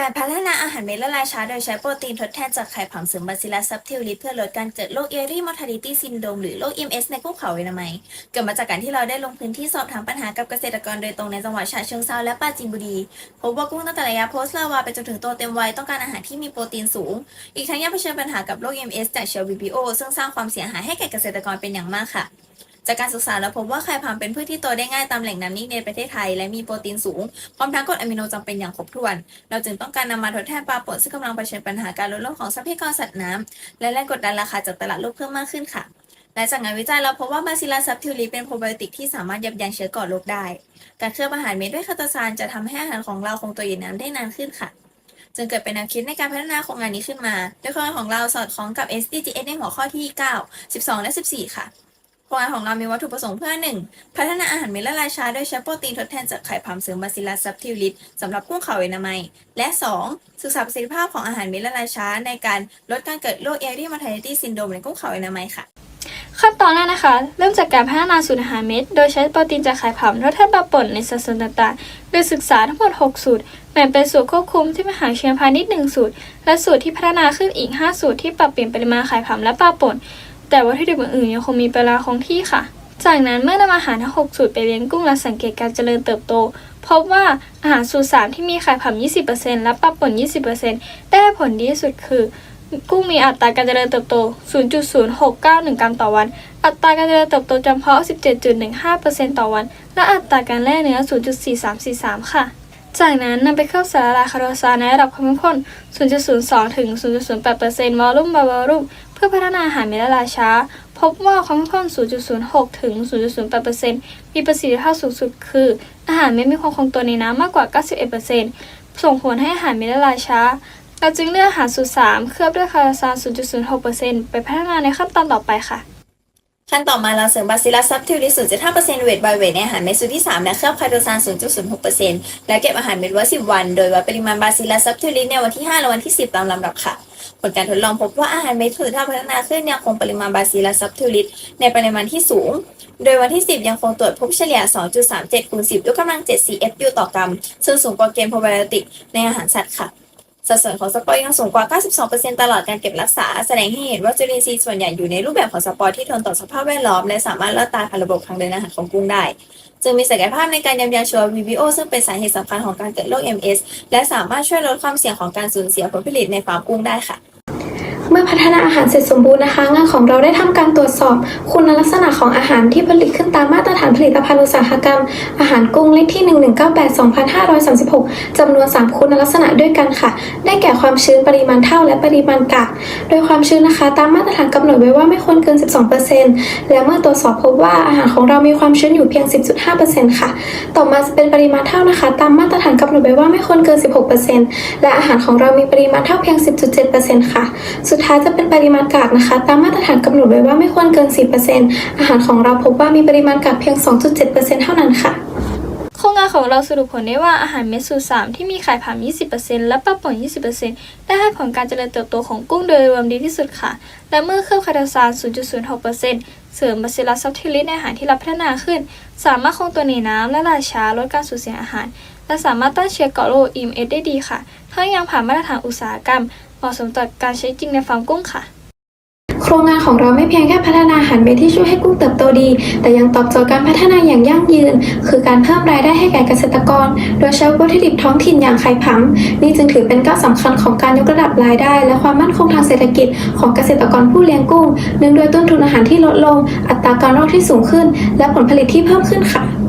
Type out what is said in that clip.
การพัฒนาอาหารเม็ดละลายช้าโดยใช้โปรตีนทดแทนจากไข่ผำเสริมบาซิลัสซับทิลิสเพื่อลดการเกิดโรคเอรี่มอร์ทาลิตี้ซินโดมหรือโรค MS ในกุ้งเขาเวนามัยเกิดมาจากการที่เราได้ลงพื้นที่สอบถามปัญหากับเกษตรกรโดยตรงในจังหวัดฉะเชิงเทราและปราจีนบุรี พบว่ากุ้งตั้งแต่ระยะโพสต์ลาวาไปจนถึงโตเต็มวัยต้องการอาหารที่มีโปรตีนสูง อีกทั้งยังเผชิญปัญหากับโรค MS จากเชื้อ VPO ซึ่งสร้างความเสียหายให้แก่เกษตรกรเป็นอย่างมากค่ะ จากการศึกษาแล้วพบว่าไข่ผำเป็นพืชที่โตได้ง่ายตามแหล่งน้ำนิ่งในประเทศไทย และมีโปรตีนสูง พร้อมทั้งกรดอะมิโนจำเป็นอย่างครบถ้วน เราจึงต้องการนำมาทดแทนปลาป่นซึ่งกำลังเผชิญปัญหาการลดโลกของทรัพยากรสัตว์น้ำและแรงกดดันราคาจากตลาดโลกเพิ่มมากขึ้นค่ะและจากงานวิจัยเราพบว่าบาซิลัสซับทิวลีเป็นโปรไบโอติกที่สามารถยับยั้งเชื้อก่อโรคได้ การเคลือบอาหารเม็ดด้วยคาตาซานจะทำให้อาหารของเราคงตัวอยู่นน้ำได้นานขึ้นค่ะ จึงเกิดเป็นแนวคิดในการพัฒนาโครงงานนี้ขึ้นมา โดยโครงงานของเราสอดคล้องกับ SDGs ในหัวข้อที่ 9 12 และ 14 ค่ะ โครงงานของเรามีวัตถุประสงค์เพื่อ 1. พัฒนาอาหารเม็ดละลายช้าโดยใช้โปรตีนทดแทนจากไข่ผำเสริมบาซิลัสซับทิวลิสสำหรับกุ้งเขาเวนามัย และ 2. ศึกษาประสิทธิภาพของอาหารเม็ดละลายช้า ในการลดการเกิดโรคเอรี่มอร์ทาลิตี้ซินโดรมในกุ้งเขาเวนามัยค่ะขั้นตอนแรกนะคะ เริ่มจากการพัฒนาสูตรอาหารเม็ด โดยใช้โปรตีนจากไข่ผำทดแทนปลาป่นในสัดส่วนต่างๆ โดยศึกษาทั้งหมด 6 สูตร แบ่งเป็นสูตรควบคุมที่มหาวิทยาลัยพาณิชย์1สูตร และสูตรที่พัฒนาขึ้นอีก 5 สูตรที่ปรับเปลี่ยนปริมาณไข่ผำและปลาป่น แต่วัตถุดิบอื่นๆยังคงมีเวลาคงที่ค่ะ จากนั้นเมื่อนำอาหารทั้ง6สูตรไปเลี้ยงกุ้งและสังเกตการเจริญเติบโต พบว่าอาหารสูตร 3 ที่มีไข่ผำ20%และปลาป่น20%ได้ผลดีที่สุดคือ กุ้งมีอัตราการเจริญเติบโต 0.0691 กรัมต่อวัน อัตราการเจริญเติบโตจำเพาะ 17.15%ต่อวัน และอัตราการแล่เนื้อ 0.4343 ค่ะจากนั้นนำไปเคลือบสารละลายคาร์โรซานในระดับความเข้มข้น 0.02 ถึง 0.08%วอลลุ่มบาวอลลุ่ม พื่อพัฒนาอาหารเม็ดลลาช้า พบว่าความเข้มข้น0.06 ถึง 0.08%มีประสิทธิภาพสูงสุดคือ อาหารเม็ดมีความคงตัวในน้ำมากกว่า 91%ส่งผลให้อาหารเม็ดลลาช้าเราจึงเลือกอาหารสูตร 3 เคลือบด้วยคาราซาน0.06%ไปพัฒนาในขั้นตอนต่อไปค่ะ ขั้นต่อมาเราเสริมบาซิลัสซับทิวลิส0.5%เวทบายเวทในอาหารเม็ดสูตรที่ 3 และเคลือบไคโตซาน 0.06%และเก็บอาหารเม็ดไว้10 วัน โดยวัดปริมาณบาซิลัสซับทิวลิสในวันที่ 5 และวันที่ 10 ตามลำดับค่ะ ผลการทดลองพบว่าอาหารเม็ดถือถ้าพัฒนาขึ้นยังคงปริมาณบาซิลัสซับทิลิสในปริมาณที่สูง โดยวันที่ 10 ยังคงตรวจพบเฉลี่ย 2.37คูณ10ยกกำลัง7 CFU ต่อกรัมซึ่งสูงกว่าเกณฑ์โปรไบโอติกในอาหารสัตว์ค่ะ สัดส่วนของสปอร์ยังสูงกว่า 92%ตลอดการเก็บรักษา แสดงให้เห็นว่าจุลินทรีย์ส่วนใหญ่อยู่ในรูปแบบของสปอร์ที่ทนต่อสภาพแวดล้อม และสามารถลอดตายผ่านระบบทางเดินอาหารของกุ้งได้ จึงมีศักยภาพในการยับยั้งเชื้อ VBO ซึ่งเป็นสาเหตุสำคัญของการเกิดโรค MS และสามารถช่วยลดความเสี่ยงของการสูญเสียผลผลิตในฟาร์มกุ้งได้ค่ะ เมื่อพัฒนาอาหารเสร็จสมบูรณ์นะคะ งานของเราได้ทำการตรวจสอบ คุณลักษณะของอาหารที่ผลิตขึ้นตามมาตรฐานผลิตภัณฑ์อุตสาหกรรม อาหารกุ้งเลขที่ 1198 2536 จำนวน 3 คุณลักษณะด้วยกันค่ะ ได้แก่ความชื้นปริมาณเท่าและปริมาณกาก โดยความชื้นนะคะ ตามมาตรฐานกำหนดไว้ว่าไม่ควรเกิน 12%และเมื่อตรวจสอบพบว่าอาหารของเรามีความชื้นอยู่เพียง 10.5%ค่ะ ต่อมาจะเป็นปริมาณเท่านะคะ ตามมาตรฐานกำหนดไว้ว่าไม่ควรเกิน 16%และอาหารของเรามีปริมาณเท่าเพียง 10.7%ค่ะสุดท้ายจะเป็นปริมาณกากนะคะ ตามมาตรฐานกำหนดไว้ว่าไม่ควรเกิน4%อาหารของเราพบว่ามีปริมาณกากเพียง 2.7%เท่านั้นค่ะโครงงานของเราสรุปผลได้ว่าอาหารเม็ดสูตร3ที่มีไข่ผำ20%และปลาป่น20%ได้ให้ผลการเจริญเติบโตของกุ้งโดยรวมดีที่สุดค่ะ และเมื่อเคลือบไคโตซาน 0.06%เสริมบาซิลัสซับทิลิสในอาหารที่รับพัฒนาขึ้น สามารถคงตัวในน้ำและลาช้าลดการสูญเสียอาหาร และสามารถต้านเชื้อเกาะโรค EMS ได้ดีค่ะทั้งยังผ่านมาตรฐานอุตสาหกรรม เหมาะสมต่อการใช้จริงในฟาร์มกุ้งค่ะ โครงงานของเราไม่เพียงแค่พัฒนาอาหารเม็ดที่ช่วยให้กุ้งเติบโตดี แต่ยังตอบโจทย์การพัฒนาอย่างยั่งยืน คือการเพิ่มรายได้ให้แก่เกษตรกร โดยใช้วัตถุดิบท้องถิ่นอย่างไข่ผำนี่จึงถือเป็นก้าวสำคัญของการยกระดับรายได้ และความมั่นคงทางเศรษฐกิจของเกษตรกรผู้เลี้ยงกุ้งเนื่องด้วยต้นทุนอาหารที่ลดลง อัตราการรอดที่สูงขึ้น และผลผลิตที่เพิ่มขึ้นค่ะ